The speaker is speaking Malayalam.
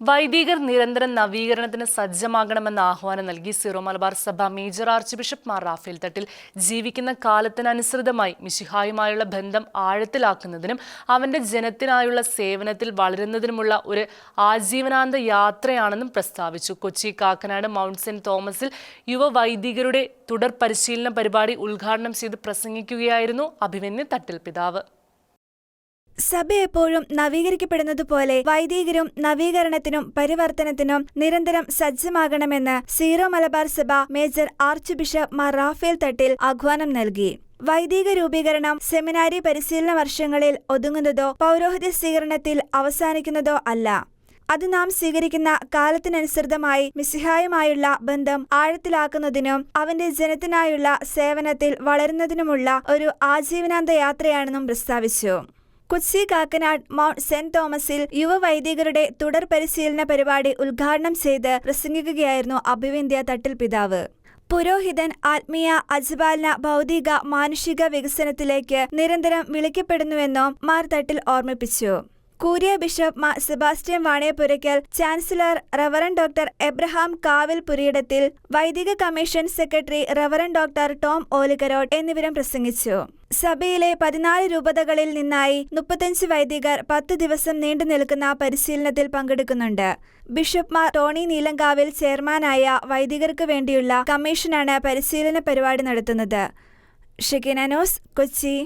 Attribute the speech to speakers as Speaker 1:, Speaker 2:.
Speaker 1: വൈദികർ നിരന്തരം നവീകരണത്തിന് സജ്ജമാകണമെന്ന ആഹ്വാനം നൽകി സിറോ മലബാർ സഭ major archbishop Mar Rafale Thattil. ജീവിക്കുന്ന കാലത്തിനനുസൃതമായി മിശിഹായുമായുള്ള ബന്ധം ആഴത്തിലാക്കുന്നതിനും അവന്റെ ജനത്തിനായുള്ള സേവനത്തിൽ വളരുന്നതിനുമുള്ള ഒരു ആജീവനാന്ത യാത്രയാണെന്നും പ്രസ്താവിച്ചു. കൊച്ചി കാക്കനാട് മൗണ്ട് സെന്റ് തോമസിൽ യുവ വൈദികരുടെ തുടർ പരിശീലന പരിപാടി ഉദ്ഘാടനം ചെയ്ത് പ്രസംഗിക്കുകയായിരുന്നു അഭിമന്യു തട്ടിൽ പിതാവ്.
Speaker 2: സഭ എപ്പോഴും നവീകരിക്കപ്പെടുന്നതുപോലെ വൈദികരും നവീകരണത്തിനും പരിവർത്തനത്തിനും നിരന്തരം സജ്ജമാകണമെന്ന് സീറോ മലബാർ സഭ major archbishop Mar Rafale Thattil ആഹ്വാനം നൽകി. വൈദിക രൂപീകരണം സെമിനാരി പരിശീലന വർഷങ്ങളിൽ ഒതുങ്ങുന്നതോ പൗരോഹിത്യ സ്വീകരണത്തിൽ അവസാനിക്കുന്നതോ അല്ല. അത് നാം സ്വീകരിക്കുന്ന കാലത്തിനനുസൃതമായി മിസിഹായുമായുള്ള ബന്ധം ആഴത്തിലാക്കുന്നതിനും അവന്റെ ജനത്തിനായുള്ള സേവനത്തിൽ വളരുന്നതിനുമുള്ള ഒരു ആജീവനാന്ത യാത്രയാണെന്നും പ്രസ്താവിച്ചു. കൊച്ചി കാക്കനാട് മൗണ്ട് സെന്റ് തോമസിൽ യുവ വൈദികരുടെ തുടർ പരിശീലന പരിപാടി ഉദ്ഘാടനം ചെയ്ത് പ്രസംഗിക്കുകയായിരുന്നു അഭിവിന്ദ്യ തട്ടിൽ പിതാവ്. പുരോഹിതൻ ആത്മീയ അജ്പാലന ഭൗതിക മാനുഷിക വികസനത്തിലേക്ക് നിരന്തരം വിളിക്കപ്പെടുന്നുവെന്നും മാർ തട്ടിൽ ഓർമ്മിപ്പിച്ചു. Curia bishop Mar Sebastian Vaniyapurackal chancellor reverend doctor Abraham Kavilpurayidathil വൈദിക commission secretary reverend doctor Tom Olickarottu എന്നിവരും പ്രസംഗിച്ചു. സഭയിലെ പതിനാല് രൂപതകളിൽ നിന്നായി മുപ്പത്തഞ്ച് വൈദികർ പത്ത് ദിവസം നീണ്ടു നിൽക്കുന്ന പരിശീലനത്തിൽ പങ്കെടുക്കുന്നുണ്ട്. ബിഷപ്പ്മാർ ടോണി നീലങ്കാവിൽ ചെയർമാനായ വൈദികർക്ക് വേണ്ടിയുള്ള കമ്മീഷനാണ് പരിശീലന പരിപാടി നടത്തുന്നത്. ഷെക്കിനാനോസ് കൊച്ചി.